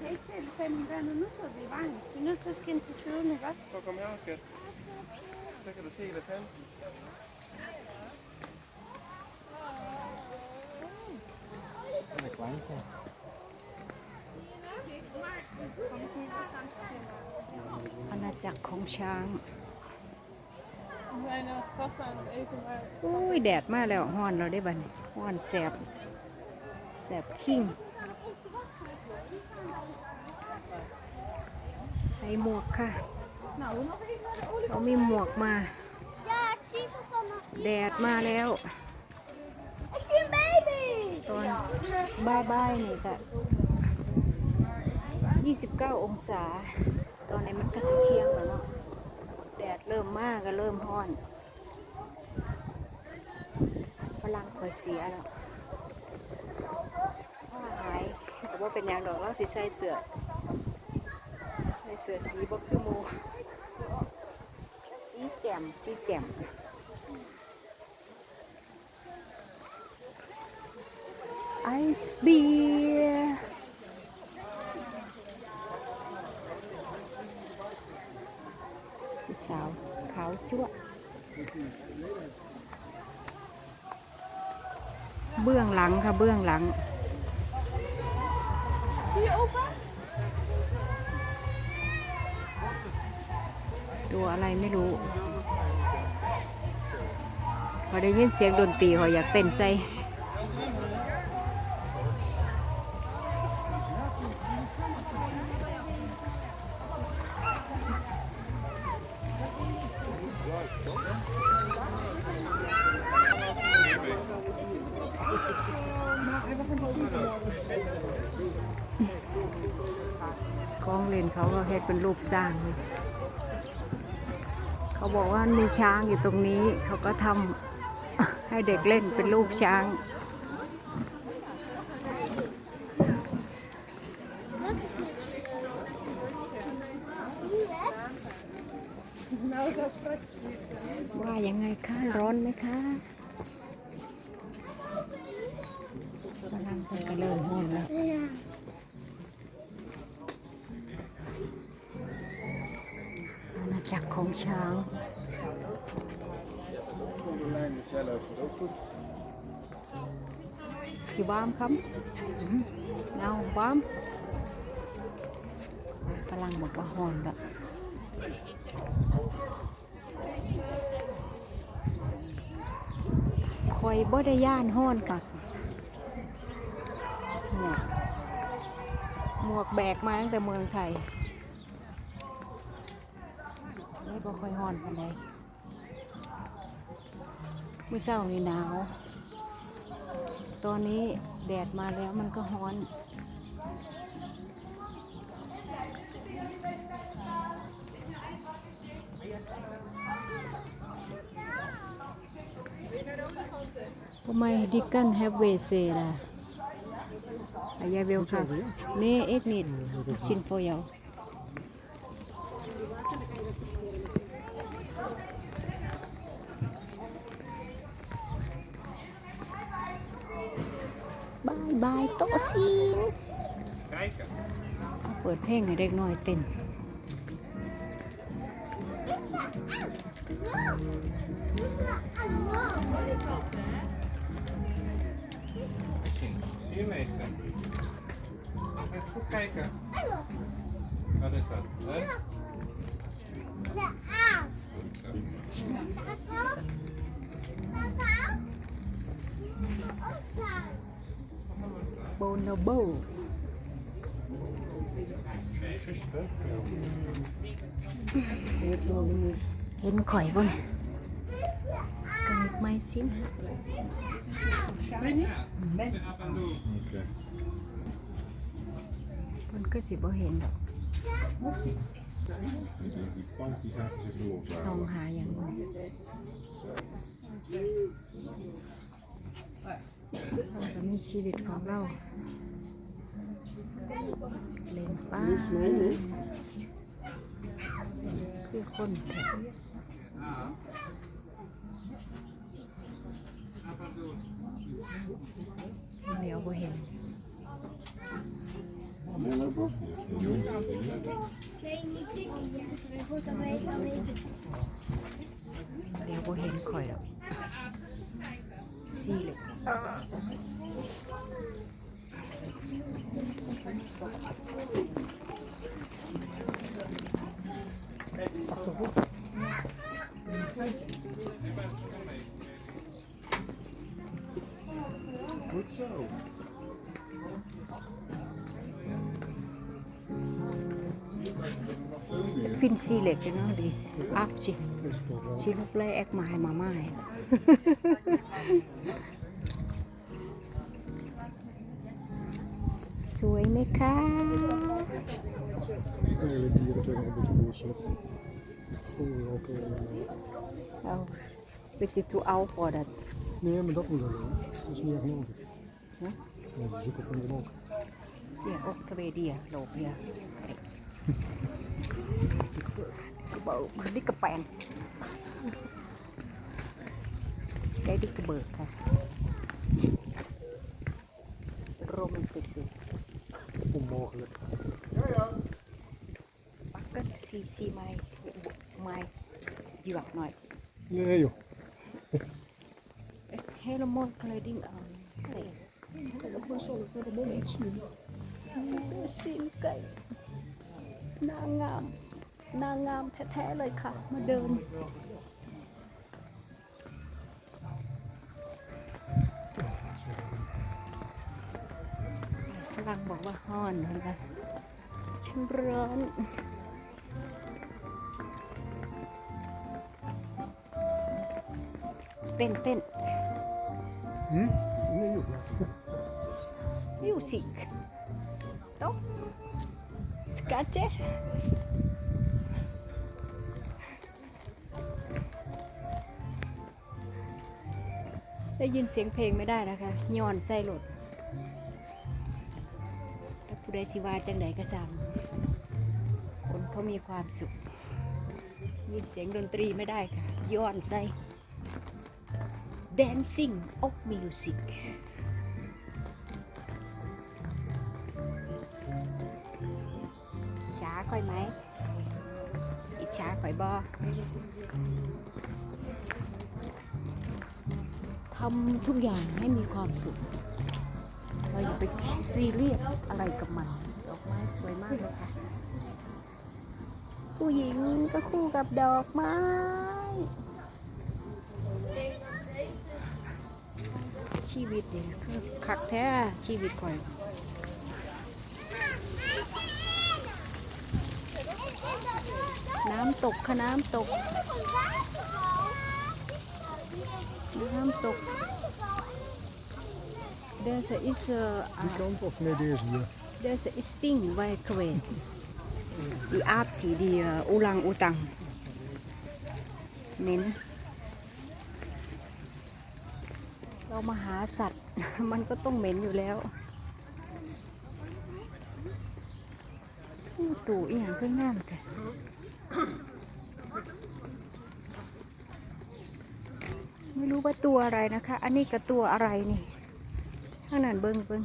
kan ikke sætte fem der nu. Nu sidder vi i vejen. Vi er nødt til at skænde til siden, ikke også? Så kom her, skat. Så kan du se elefanten. Den er grøn på. อาณาจักรของช้าง Meine Vater und Eltern waren อุ้ยแดดมาแล้วฮ้อนเราได้บัดนี้ฮ้อนแสบ แสบขิงใส่หมวกค่ะเขามีหมวกมา Ja, ik zie ze vanaf แดดมาแล้ว Ik zie een baby. ตอนบ่ายบายๆนี่ก็29 องศา ตอนนี้มันก็สิเที่ยงแล้วเนาะ แดดเริ่มมากก็เริ่มร้อนพลังคอยเสียแล้วผ้าหายแต่ ว่าเป็นอย่างดอกเราสิใส่เสื้อใส่เสื้อสีบ่คือหมูสีแจ่มสีแจ่มไอซ์เบียร์สาวขาวจั่วเบื้องหลังค่ะเบื้องหลัง ตัวอะไรไม่รู้พอได้ยินเสียงดนตรีเขาอยากเต้นใส่ ของ เขาก็เฮ็ดเป็นรูปสร้างเลยเขาบอกว่ามีช้างอยู่ตรงนี้ เขาก็ทำให้เด็กเล่นเป็นรูปช้าง ว่ายังไงคะ ร้อนไหมคะกำลังไปกระเริ่มห้อนแล้ว จักรของช้าง Lijn Michelle is het ook goed. จีบ้ามครับอื้อหือเอาบ้ามฝรั่งบอกว่าหอนแบบคอยบ่ได้ย่านห้อนกักหมวกหมวกแบกมาตั้งแต่เมืองไทยไม่ บ่ค่อยห้อนปานใดมื้อเช้านี่หนาว ตอนนี้แดดมาแล้วมันก็ร้อน Pumay dikan have we say la. Aya will ka. Ne ek nit sin for you. Bye bye โตซิน Kijken. เปิดเพลงให้เด็กน้อยเต้น Zie je โบโนโบเห็นข่อยบ่เนี่ยกันไหมสิปุ่นก็สิบ่เห็นดอกส่องหาอย่างบ่ เราก็มีชีวิตของเราเล่นป้าคือคนแท้ Af en toe. เหลียวบ่เห็นเดี๋ยวบ่เห็นข่อยดอก สี่เล ฟินซีเล็กเนาะดีอัพจิ Is toch wel. ชิลูกเล่แอกมาให้มาม่าให้สวยไหมคะ Hele dieren zijn al een beetje bullshit. Vroeger ook. eh, เอาไปจิตูเอาพอดัด nee, maar dat moet wel. hè. Dat is niet echt nodig. Huh? Ja, die zoeken op een ook. เดี๋ยวอกทะ เวเดียโลกเดียเบิกดิกระแปงได้ดิกระเบิกค่ะโรแมนติกอยู่ Onmogelijk. ปักกันซีซีไม้ไม้หยวกหน่อย Nee joh. helemaal kleding aan. Hey. Maar zal ik voor de mond iets zien? ดูสินไก่นางงาม นางงามแท้ๆเลยค่ะ มาเดินฝรั่งบอกว่าฮ้อนนะคะฉันร้อนเต้นเต้น Hm? Nee joh. Music. Toch? Scatje. ได้ยินเสียงเพลงไม่ได้นะคะย้อนไส้หลดถ้าผู้ใดสิว่าจังใดก็สั่งคนเขามีความสุข ยินเสียงดนตรีไม่ได้ค่ะย้อนไส้ Dancing of Music ช้าค่อยไหม อิจฉาค่อยบอำทุกอย่างให้มีความสุข เราอย่าไปซีเรียสอะไรกับมัน ดอกไม้สวยมากเลยค่ะ ผู้หญิงก็คู่กับดอกไม้ชีวิตเนี่ยคือคักแท้ชีวิตข่อยน้ำตกค่ะน้ำตก น้ำตก Deze is uh, Die kant of nee deze hier? deze is sting bij geweest. Die aapje, die uh, oelang oetang. เหม็นเรามาหาสัตว์ มันก็ต้องเหม็นอยู่แล้วอู้ตู่อีหยังขึ้นงามแต่ ไม่รู้ว่าตัวอะไรนะคะ อันนี้ก็ตัวอะไรนี่ข้างนั้นเบิ้งเบิ้ง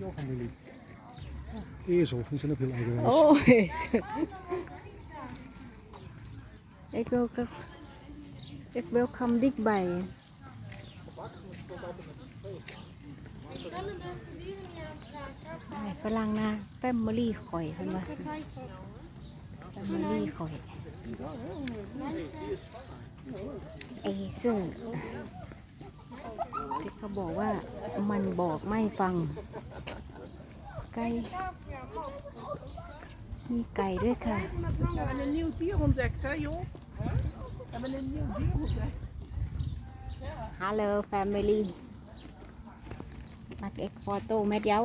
Jouw familie. Ezel, die zijn ook heel eigenwijs. โอ้ยเอ็กเวลก็เอ็กเวลคัมดิกใบได้ฝรั่งนะแฟมิลี่ข่อยเพิ่นว่า มันมีข่อยไอ้ซึ่งเขาบอกว่ามันบอกไม่ฟัง ไก่ มีไก่ด้วยค่ะฮัลโห Hello family Mag ik foto met jou?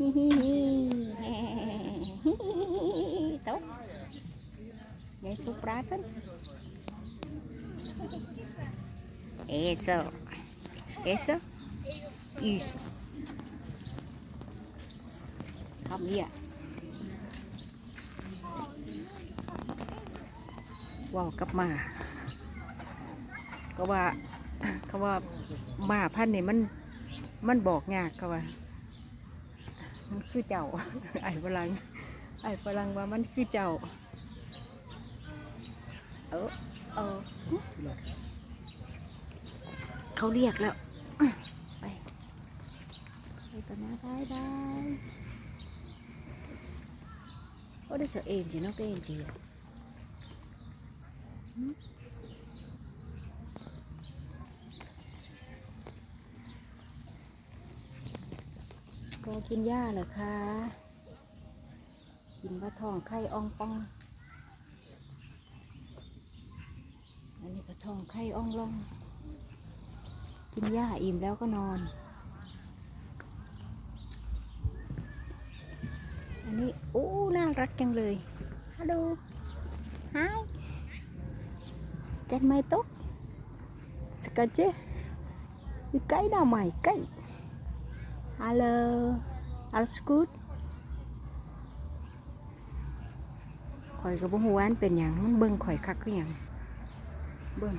ไหมวายวิวนิดปลาเท่นแมทไหมเซ็กติดเดี๋ยวเราเอานิดโอ้เวอร์อย่าปาดมันไม่ต้องเออฮิฮิฮิ tốt vậy số prát á eso eso isso không gì ạ wow กลับมาก็ว่าเขาว่าหมาพันนี่มันมันบอกยากเขาว่า มันคือเจ้า ไอ้พลัง ไอ้พลังว่ามันคือเจ้า เออเออเขาเรียกแล้ว ไป ไปกันนะได้ได้โอ้ได้เสือเอ็นจีเนาะก็เอ็นจีอะ กินหญ้าเหรอคะ กินปลาทองไข่อ่องปอง อันนี้ปลาทองไข่อ่องลอง กินหญ้าอิ่มแล้วก็นอน อันนี้โอ้น่ารักจังเลย ฮัลโหลฮายกันไม่ตกสกัดเจมีไก่ดาใหม่ไก่ฮั ลโหลอัลสกูดข่อยก็บ่ฮู้ว่าอันเป็นหยังมันเบิ่งข่อยคักคือหยังเบิ่ง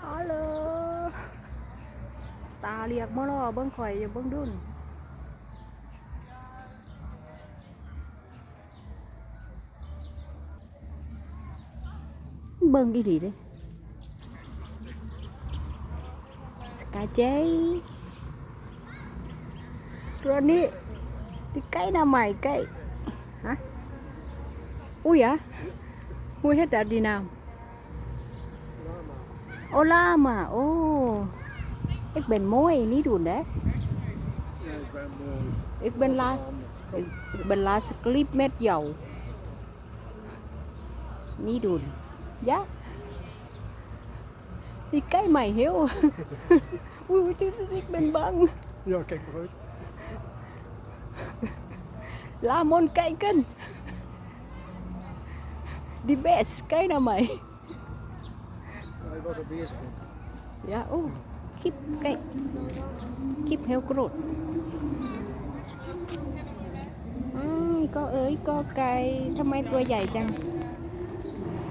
ฮัลโหลตาเรียกบ่รอเบิ่งข่อยอย่าเบิ่งดุนเบิ่งอีหลีเด้สกายเจ ตัวนี้ที่ใกล้หน้าใหม่ใกล้ฮะอุ้ยอะอุ้ยเฮ็ดแบบดีนามโอลามาโอ้เอ็กเป็นมวยนี่ดูนเด้ Ja, ik ben mooi. เอ็กเป็นลาเอ็กเป็นลาสคลิปเม็ดเหยานี่ดูนยะที่ใกล้ใหม่เฮวอุ้ยที่ที่เป็นบัง Ja, kijk maar uit. ลามอนไก่กันดีเบสไก่หน้าใหม่ Hij was al bezig. hoor. ยะโอ้คลิปไก่คลิปเฮลกรดอ้ยก็เอ้ยก็ไก่ทำไมตัวใหญ่จัง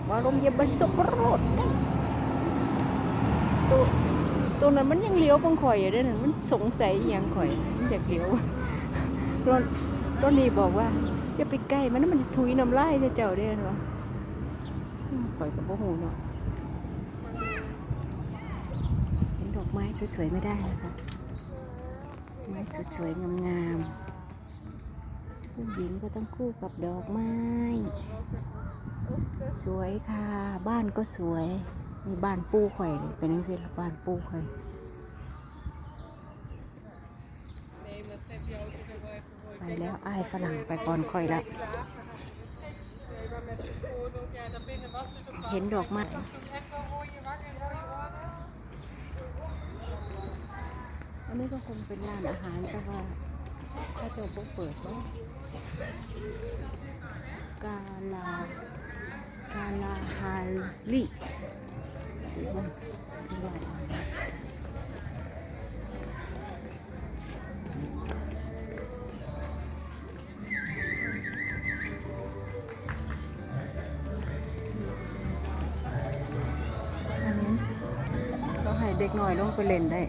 วารมเยบัสกโรดไก่ตัวตัวนั้นมันยังเลี้ยวบังข่อยอยู่ด้วยนั่นมันสงสัยอย่างข่อยมันอยากเลี้ยวรอ นรอนนี่บอกว่าอย่าไปใกล้มันนมันจะถุยน้ำลายจะเจ้าเด้อวะอืมข่อยกับโบหูเนาะเห็นดอกไม้สวยๆไม่ได้นะคะไม้สวยๆงามๆผู้หญิงก็ต้องคู่กับดอกไม้ สวยค่ะ บ้านก็สวย มีบ้านปูข่อยเลยเป็นยังไงล่ะบ้านปูข่อย แล้วอายฝรั่งไปก่อนข่อยละเห็นดอกไม้อันนี้ก็คงเป็นร้านอาหารแต่ว่าถ้าเจ้าบ่เปิดว่ากาลากาลาฮาลีสิมันที่ร้าน น่อยลงไปเล่นได้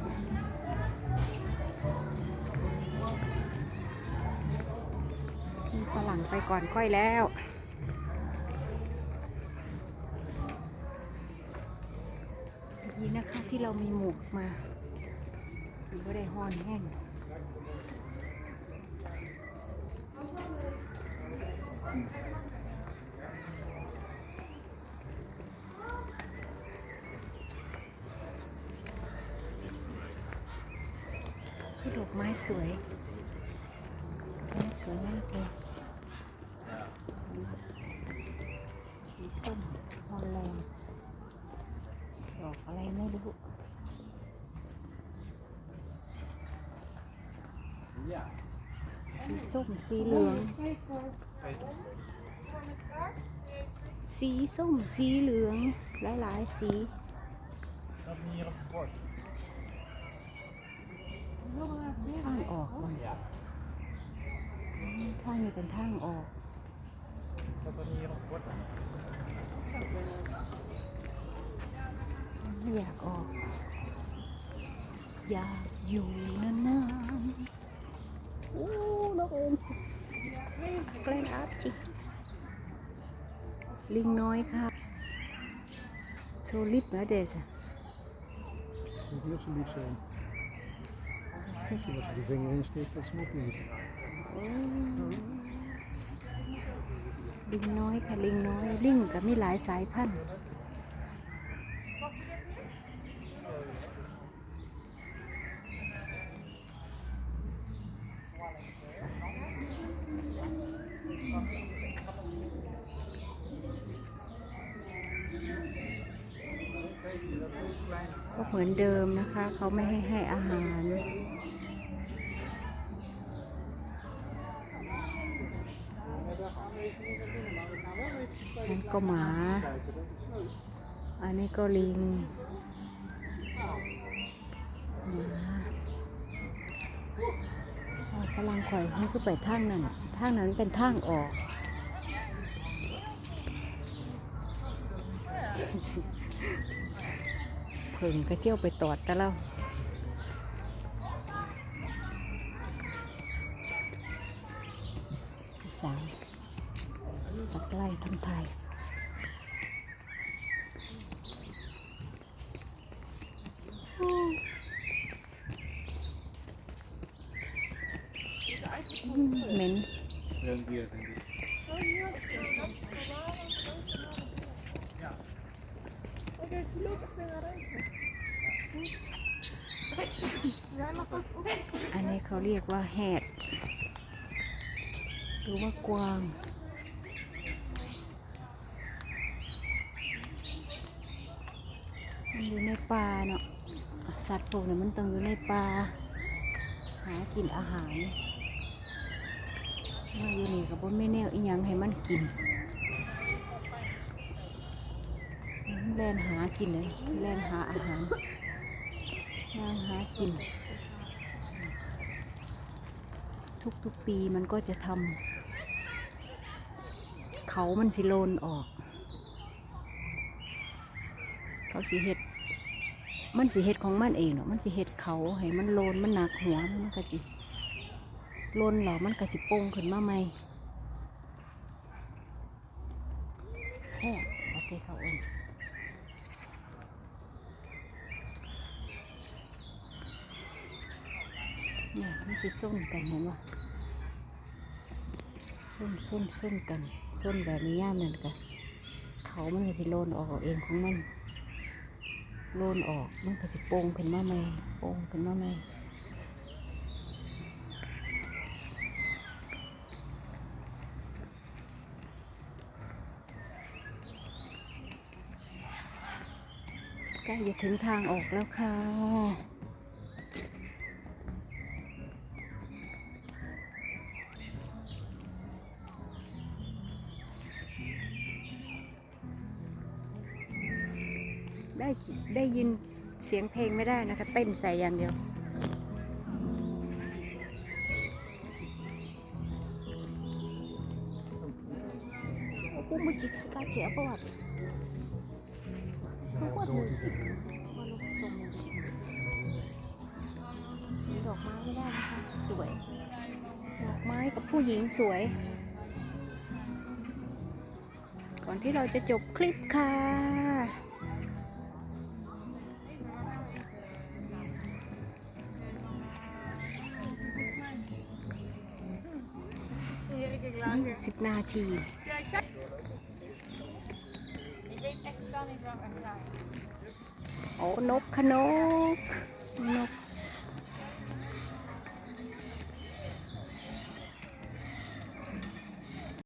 มีฝรั่งไปก่อนค่อยแล้วดีนะคะที่เรามีหมูกมาดีก็ได้หอนแห้ง สวยสวยมากเลยสีส้มฮอลแลนด์ดอกอะไรไม่รู้สีส้มสีเหลือง สีส้มสีเหลือง หลาย ๆ สี ออกบ่ทางนี้เป็นทางออกอยากออก อยากอยู่นานๆโอ้น้องเอ็มจิแกล้งอาบจิลิงน้อยครับโซลิปนะเดซ Moet niet zo lief zijn. Als je de vinger insteekt, dat ze hem opneemt. ลิงน้อยค่ะลิงน้อยลิงก็มีหลายสายพันธุ์ก็เหมือนเดิมนะคะ เขาไม่ให้ให้อาหาร ก็หมา อันนี้ก็ลิงหมาเอาฝรั่งข่อยให้คือไปทางนั้นน่ะทางนั้นเป็นทางออกเพิ่งก็เที่ยวไปตอดแต่แล้วผู้สาวสักไล่ทำไทย อืมเหม็น Rendier, denk ik. Oké, ze loopt echt naar rijden. Zijn nog pas op. อันนี้เขาเรียก ว่าแหดหรือว่ากวาง มันอยู่ในป่าเนาะสัตว์พวกนี้มันต้องอยู่ในป่าหากินอาหารมาอยู่นี่กับบนไม่แนวอีหยังให้มันกินมันแล่นหากินเลยแล่นหาอาหารย่างหากิน ทุกๆปีมันก็จะทำเขามันสิโลนออก เขาสิเห็ดมันสิเห็ดของมันเองเนาะมันสิเห็ดเขาให้มันโลนมันหนักหัวมันก็สิโลนหรอมันก็สิโป่งขึ้นมาใหม่แฮ่โอเคเขาเอง เนี่ยมันสิส้นกันเห็นปะส้นส้นส้นกันส้นแบบนี้ย่ามนั่นกันเขามันก็สิโลนออกเองของมันโลนออกมันก็สิโป่งขึ้นมาใหม่โป่งขึ้นมาใหม่ใกล้จะถึงทางออกแล้วค่ะ สียงเพลงไม่ได้นะคะ เต้นใส่อย่างเดียว Aku musik sekali apa wat? Aku buat musik. Kalau ส่ง musik ดอกไม้ไม่ได้นะคะสวย ดอกไม้กับผู้หญิงสวย ก่อนที่เราจะจบคลิปค่ะ 10 นาที โอ้ นกขนกนก